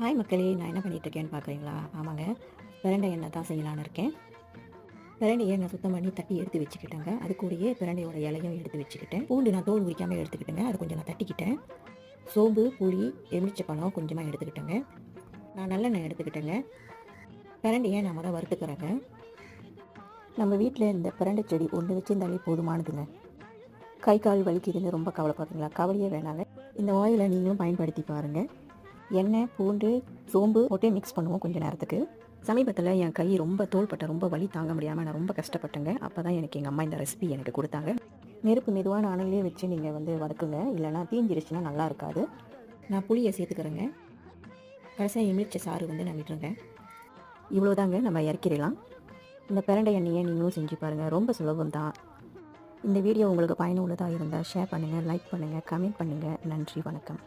Hi மக்களே. நான் என்ன பண்ணிகிட்ருக்கேன்னு பார்க்குறீங்களா? ஆமாங்க. பிரண்டை எண்ணெய் தான் செய்யலான்னு இருக்கேன். பிரண்டையை நான் சுத்தம் பண்ணி தட்டி எடுத்து வச்சுக்கிட்டேங்க. அது கூடயே பிரண்டையோட இலையும் எடுத்து வச்சுக்கிட்டேன். பூண்டு நான் தோல் உரிக்காமல் எடுத்துக்கிட்டேங்க. அது கொஞ்சம் நான் தட்டிக்கிட்டேன். சோம்பு புளி எலுமிச்சப்பழம் கொஞ்சமாக எடுத்துக்கிட்டேங்க. நான் நல்லெண்ணெய் எடுத்துக்கிட்டேங்க. பிரண்டையை நான் முதல் வறுத்துக்கிறேங்க. நம்ம வீட்டில் இந்த பிரண்டை செடி ஒன்று வச்சிருந்தாலே போதுமானதுங்க. கை கால் வலிக்குதுன்னு ரொம்ப கவலைப்படுறீங்களா? கவலையே வேணாங்க. இந்த ஆயிலை நீங்களும் பயன்படுத்தி பாருங்கள் எண்ணெய் பூண்டு சோம்பு போட்டு மிக்ஸ் பண்ணுவோம் கொஞ்ச நேரத்துக்கு. சமீபத்தில் என் கை ரொம்ப தோள்பட்ட ரொம்ப வலி தாங்க முடியாமல் நான் ரொம்ப கஷ்டப்பட்டேங்க. அப்போ தான் எனக்கு எங்கள் அம்மா இந்த ரெசிபி எனக்கு கொடுத்தாங்க. நெருப்பு மெதுவான அணையிலே வச்சு நீங்கள் வந்து வதக்குங்க. இல்லைனா தீஞ்சிருச்சுன்னா நல்லா இருக்காது. நான் புளியை சேர்த்துக்கிறேங்க. கடைசியாக எமிழ்ச்ச சாறு வந்து நான் விட்டுருங்க. இவ்வளோதாங்க நம்ம இறக்கிடலாம். இந்த பிரண்டை எண்ணெயை நீங்களும் செஞ்சு பாருங்கள் ரொம்ப சுலபம் தான். இந்த வீடியோ உங்களுக்கு பயனுள்ளதாக இருந்தால் ஷேர் பண்ணுங்கள் லைக் பண்ணுங்கள் கமெண்ட் பண்ணுங்கள் நன்றி வணக்கம்.